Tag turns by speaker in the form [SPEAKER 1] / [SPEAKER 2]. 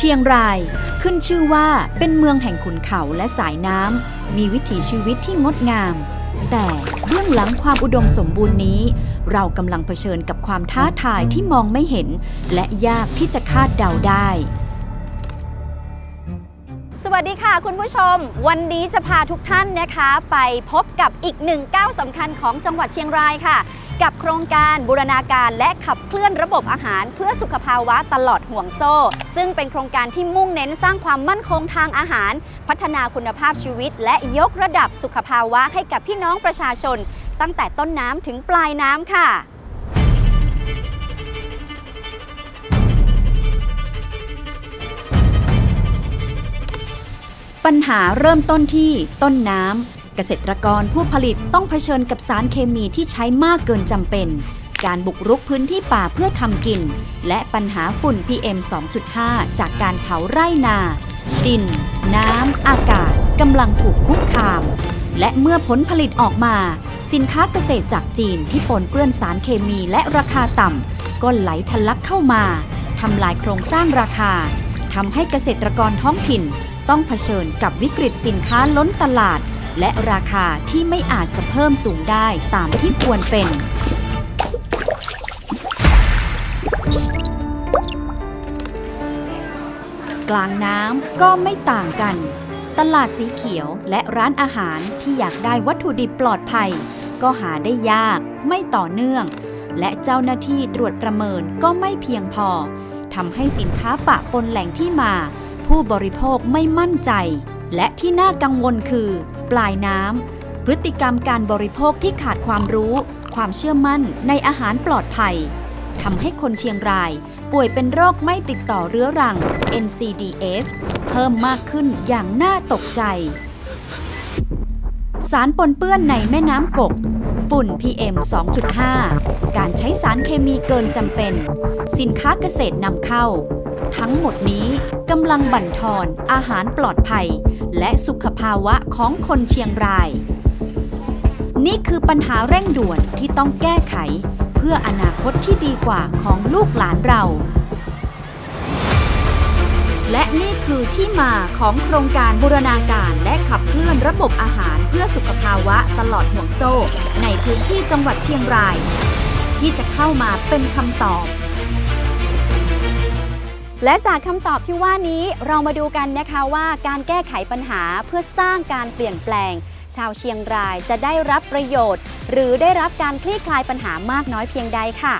[SPEAKER 1] เชียงราย ขึ้นชื่อว่าเป็นเมืองแห่งขุนเขาและสายน้ำ มีวิถีชีวิตที่งดงาม แต่เบื้องหลังความอุดมสมบูรณ์นี้ เรากำลังเผชิญกับความท้าทายที่มองไม่เห็น และยากที่จะคาดเดาได้
[SPEAKER 2] สวัสดีค่ะคุณผู้ชม วันนี้จะพาทุกท่านนะคะ ไปพบกับอีกหนึ่งก้าวสำคัญของจังหวัดเชียงรายค่ะ กับโครงการบูรณาการและขับเคลื่อนระบบอาหาร เพื่อสุขภาวะตลอดห่วงโซ่ ซึ่งเป็นโครงการที่มุ่งเน้นสร้างความมั่นคงทางอาหาร พัฒนาคุณภาพชีวิต และยกระดับสุขภาวะให้กับพี่น้องประชาชน ตั้งแต่ต้นน้ำถึงปลายน้ำค่ะ
[SPEAKER 1] ปัญหาเริ่มต้นที่ต้นน้ำเกษตรกรผู้ผลิตต้องเผชิญกับสารเคมีที่ใช้มากเกินจำเป็น การบุกรุกพื้นที่ป่าเพื่อทำกิน และปัญหาฝุ่น PM 2.5 จากการเผาไร่นา ดิน น้ำ อากาศกำลังถูกคุกคาม และเมื่อผลผลิตออกมา สินค้าเกษตรจากจีนที่ปนเปื้อนสารเคมีและราคาต่ำก็ไหลทะลักเข้ามาทำลายโครงสร้างราคาทำให้เกษตรกรท้องถิ่น ต้องเผชิญกับวิกฤตสินค้าล้นตลาด และราคาที่ไม่อาจจะเพิ่มสูงได้ตามที่ควรเป็น กลางน้ำก็ไม่ต่างกัน ตลาดสีเขียวและร้านอาหารที่อยากได้วัตถุดิบปลอดภัย ก็หาได้ยากไม่ต่อเนื่อง และเจ้าหน้าที่ตรวจประเมินก็ไม่เพียงพอทำให้สินค้าปะปนแหล่งที่มา ผู้บริโภคไม่มั่นใจ และที่น่ากังวลคือ ปลายน้ำพฤติกรรมการบริโภคที่ขาดความรู้ ความเชื่อมั่นในอาหารปลอดภัยทำให้คนเชียงราย ป่วยเป็นโรคไม่ติดต่อเรื้อรัง NCDS เพิ่มมากขึ้นอย่างน่าตกใจ สารปนเปื้อนในแม่น้ำกก ฝุ่น PM 2.5 การใช้สารเคมีเกินจำเป็น สินค้าเกษตรนำเข้า ทั้งหมดนี้กำลังบั่นทอนอาหารปลอดภัย และสุขภาวะของคนเชียงราย นี่คือปัญหาเร่งด่วนที่ต้องแก้ไข เพื่ออนาคตที่ดีกว่าของลูกหลานเรา และนี่คือที่มาของโครงการบูรณาการและขับเคลื่อนระบบอาหารเพื่อสุขภาวะตลอดห่วงโซ่ ในพื้นที่จังหวัดเชียงราย ที่จะเข้ามาเป็นคำตอบ
[SPEAKER 2] และจากคำตอบที่ว่านี้เรามาดูกันนะคะว่าการแก้ไขปัญหาเพื่อสร้างการเปลี่ยนแปลง ชาวเชียงรายจะได้รับประโยชน์ หรือได้รับการคลี่คลายปัญหามากน้อยเพียงใดค่ะ